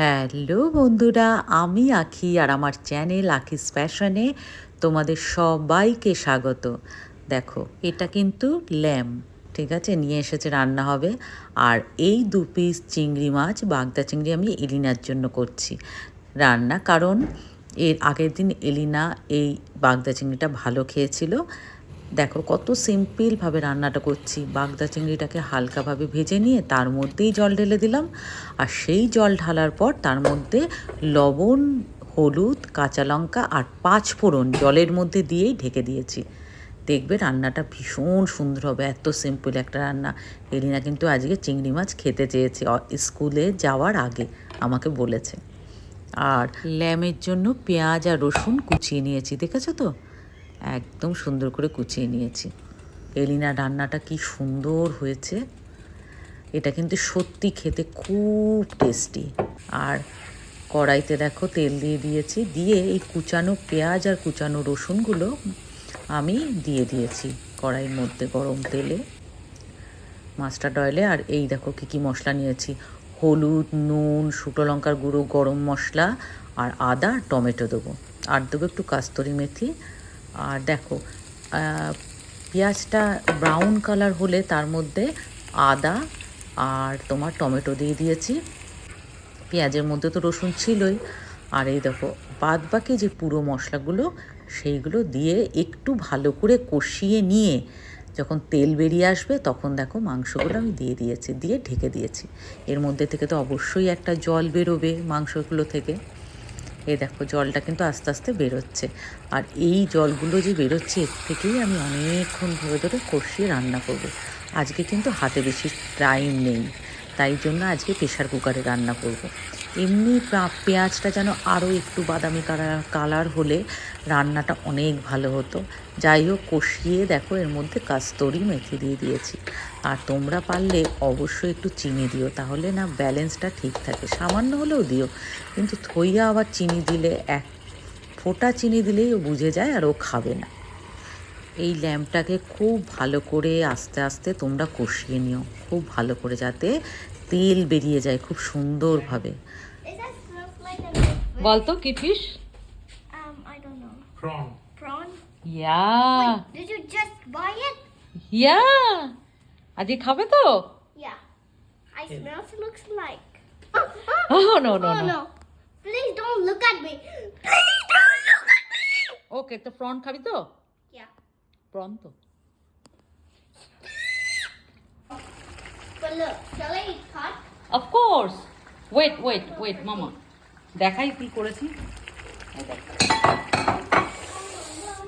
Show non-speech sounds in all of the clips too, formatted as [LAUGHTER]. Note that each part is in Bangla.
হ্যালো বন্ধুরা, আমি আখি আর আমার চ্যানেল আখিস ফ্যাশনে তোমাদের সবাইকে স্বাগত। দেখো, এটা কিন্তু ল্যাম, ঠিক আছে? নিয়ে এসেছে রান্না হবে। আর এই দু পিস চিংড়ি মাছ, বাগদা চিংড়ি আমি এলিনার জন্য করছি। রান্না, কারণ এর আগের দিন এলিনা এই বাগদা চিংড়িটা ভালো খেয়েছিল। দেখো কত সিম্পলভাবে রান্নাটা করছি। বাগদা চিংড়িটাকে হালকাভাবে ভেজে নিয়ে তার মধ্যেই জল ঢেলে দিলাম। আর সেই জল ঢালার পর তার মধ্যে লবণ, হলুদ, কাঁচা লঙ্কা আর পাঁচ ফোড়ন জলের মধ্যে দিয়েই ঢেকে দিয়েছি। দেখবে রান্নাটা ভীষণ সুন্দর হবে, এত সিম্পল একটা রান্না। এলিনা কিন্তু আজকে চিংড়ি মাছ খেতে চেয়েছে স্কুলে যাওয়ার আগে আমাকে বলেছে। আর ল্যামের জন্য পেঁয়াজ আর রসুন কুচিয়ে নিয়েছি, দেখেছ তো? একদম সুন্দর করে কুচিয়ে নিয়েছি। এলিনা রান্নাটা কি সুন্দর হয়েছে। এটা কিন্তু সত্যি খেতে খুব টেস্টি। আর কড়াইতে দেখো তেল দিয়ে দিয়েছি। দিয়ে এই কুচানো পেঁয়াজ আর কুচানো রসুনগুলো আমি দিয়ে দিয়েছি কড়াইয়ের মধ্যে গরম তেলে। মাস্টার্ড অয়েলে আর এই দেখো কী কী মশলা নিয়েছি। হলুদ, নুন, শুকনো লঙ্কার গুঁড়ো, গরম মশলা আর আদা, টমেটো দেবো। আর দেবো একটু কাস্তরি মেথি আর দেখো পেঁয়াজটা ব্রাউন কালার হলে তার মধ্যে আদা আর তোমার টমেটো দিয়ে দিয়েছি। পেঁয়াজের মধ্যে তো রসুন ছিলই। আর এই দেখো বাদ বাকি যে পুরো মশলাগুলো, সেইগুলো দিয়ে একটু ভালো করে কষিয়ে নিয়ে যখন তেল বেরিয়ে আসবে, তখন দেখো মাংসগুলো আমি দিয়ে দিয়েছি, দিয়ে ঢেকে দিয়েছি। এর মধ্যে থেকে তো অবশ্যই একটা জল বেরোবে মাংসগুলো থেকে। এই দেখো, জলটা কিন্তু আস্তে আস্তে বেরোচ্ছে। আর এই জলগুলো যে বেরোচ্ছে, এর থেকেই আমি অনেকক্ষণ ধরে ধরে কষিয়ে রান্না করব। আজকে কিন্তু হাতে বেশি টাইম নেই। তাই জন্য আজকে প্রেশার কুকারে রান্না করব। এমনি পেঁয়াজটা যেন আরও একটু বাদামি কালার কালার হলে রান্নাটা অনেক ভালো হতো। যাই হোক, কষিয়ে দেখো, এর মধ্যে কাস্তরি মেথি দিয়ে দিয়েছি। আর তোমরা পারলে অবশ্যই একটু চিনি দিও, তাহলে না ব্যালেন্সটা ঠিক থাকে। সামান্য হলেও দিও, কিন্তু থইয়া আবার চিনি দিলে, এক ফোঁটা চিনি দিলেই ও বুঝে যায় আর ও খাবে না। এই ল্যাম্পটাকে খুব ভালো করে আস্তে আস্তে তোমরা কষিয়ে নিও, খুব ভালো করে, যাতে তেল বেরিয়ে যায় খুব সুন্দরভাবে। বলতো কি fish Um, I don't know. Prawn. Prawn? Yeah Wait, did you just buy it? Yeah আজকে খাবে তো Yeah. I smell it looks like. [LAUGHS] Oh, no, no, oh, no. no. Please don't look at me. Please don't look at me. ওকে তো প্রন খাবি তো Yeah. প্রন তো But look, shall I eat hot? Of course wait wait wait মামা দেখাই কি করেছি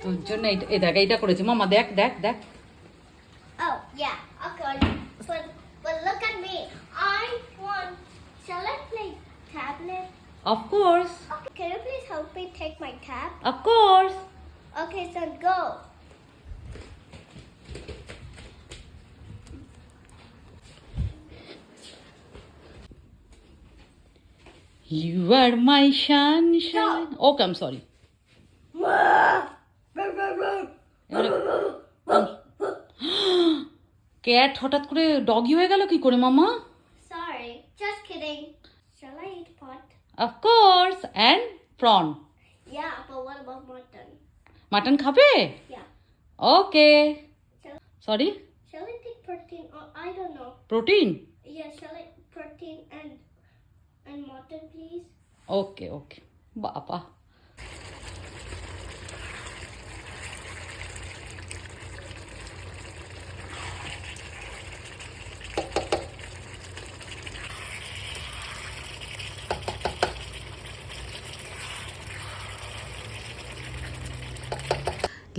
তোর জন্য এটা- এই দেখ এইটা করেছি মামা দেখ দেখ দেখ Oh? Of course Okay, can you please help me take my tab? course. Okay, son, go. You are my sunshine. Okay, I'm sorry. Cat হঠাৎ করে ডগি হয়ে গেল কি করে মামা Sorry, just kidding. Shall I eat pot? Of course and prawn mutton? Mutton খাবে Yeah. Okay sorry shall I take protein or I don't know. Protein Yeah, shall I protein and and mutton, please? Okay okay বাবা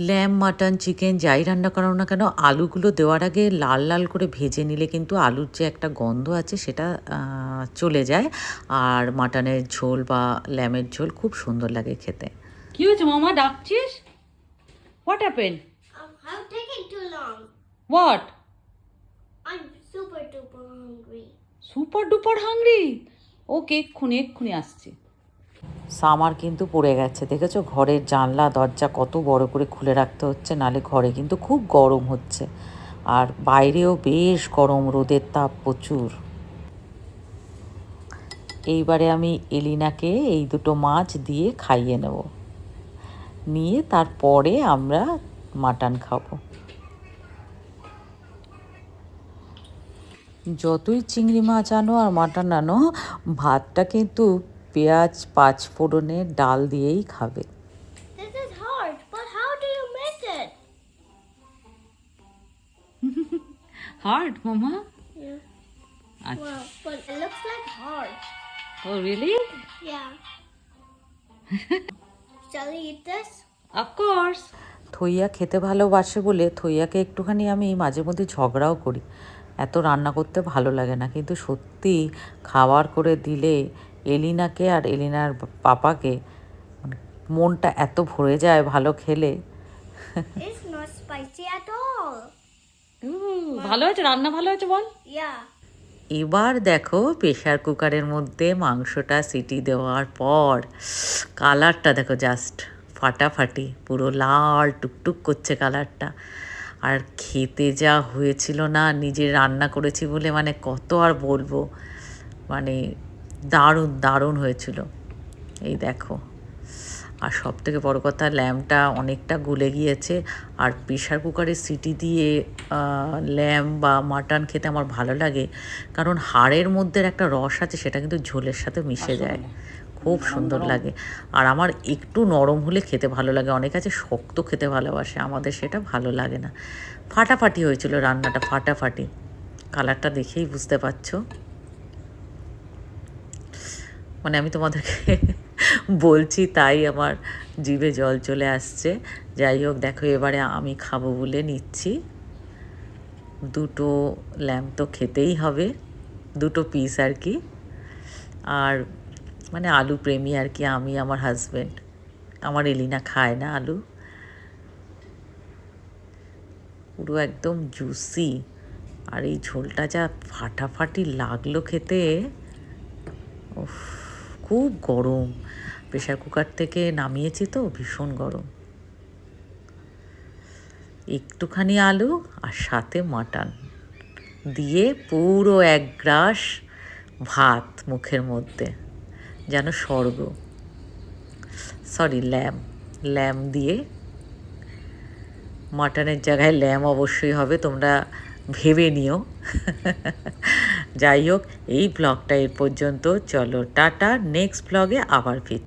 ল্যাম মাটন চিকেন যাই রান্না করো না কেন আলুগুলো দেওয়ার আগে লাল লাল করে ভেজে নিলে কিন্তু আলুর যে একটা গন্ধ আছে সেটা চলে যায়। আর মাটনের ঝোল বা ল্যামের ঝোল খুব সুন্দর লাগে খেতে। কি হয়েছে মামা? ডাকছিস? What happen I'm taking too long. What I'm super duper hungry. Super duper hungry okay এক্ষুনি এক্ষুনি আসছে। সামার কিন্তু পড়ে গেছে, দেখেছ? ঘরের জানলা, দরজা কত বড় করে খুলে রাখতে হচ্ছে, নালে ঘরে কিন্তু খুব গরম হচ্ছে। আর বাইরেও বেশ গরম, রোদের তাপ প্রচুর। এইবারে আমি এলিনাকে এই দুটো মাছ দিয়ে খাইয়ে নেব। নিয়ে তারপরে আমরা মাটন খাব। যতই চিংড়ি মাছ আনো আর মাটন আনো, ভাতটা কিন্তু পেঁয়াজ পাঁচ ফোড়নে ডাল দিয়েই খাবে This hard, but how do you make it? Hard মামা Yeah. Wow, but it looks like hard. Oh really Yeah. [LAUGHS] Shall we eat this? Of course থইয়া খেতে ভালোবাসে বলে থইয়াকে একটুখানি আমি মাঝে মধ্যে ঝগড়াও করি এত রান্না করতে ভালো লাগে না কিন্তু সত্যি খাবার করে দিলে এলিনাকে আর এলিনার পাপাকে মানে মনটা এত ভরে যায় ভালো খেলে. ভালো হয়েছে? রান্না ভালো হয়েছে বল? এবার দেখো প্রেশার কুকারের মধ্যে মাংসটা সিটি দেওয়ার পর কালারটা দেখো জাস্ট ফাটাফাটি পুরো লাল টুকটুক করছে কালারটা। আর খেতে যা হয়েছিল না নিজে রান্না করেছি বলে মানে কত আর বলব? মানে দারুণ দারুণ হয়েছিল। এই দেখো। আর সব থেকে বড় কথা ল্যাম্পটা অনেকটা গলে গিয়েছে। আর প্রেশার কুকারে সিটি দিয়ে ল্যাম্প বা মাটন খেতে আমার ভালো লাগে। কারণ হাড়ের মধ্যে একটা রস আছে সেটা কিন্তু ঝোলের সাথে মিশে যায়। খুব সুন্দর লাগে। আর আমার একটু নরম হলে খেতে ভালো লাগে। অনেক আছে শক্ত খেতে ভালোবাসে আমাদের সেটা ভালো লাগে না। ফাটাফাটি হয়েছিল রান্নাটা ফাটাফাটি। কালারটা দেখেই বুঝতে পারছ। মানে আমি তোমাদেরকে বলছি, তাই আমার জিভে জল চলে আসছে। যাই হোক, দেখো, এবারে আমি খাব বলে নিচ্ছি। দুটো ল্যাম্প তো খেতেই হবে, দুটো পিস আর কি। আর মানে আলু প্রেমী আর কি, আমি, আমার হাজব্যান্ড আমার এলিনা খায় না আলু। পুরো একদম জুসি আর এই ঝোলটা যা ফাটাফাটি লাগল খেতে, উফ। খুব গরম। প্রেশার কুকার থেকে নামিয়েছি তো, ভীষণ গরম। একটুখানি আলু আর সাথে মাটন দিয়ে পুরো এক গ্রাস ভাত মুখের মধ্যে। যেন স্বর্গ। Sorry, lamp. ল্যাম দিয়ে মাটনের জায়গায় ল্যাম অবশ্যই হবে, তোমরা ভেবে নিও। যাই হোক এই ব্লগটা এর পর্যন্ত। চলো টাটা নেক্সট ব্লগে আবার ফির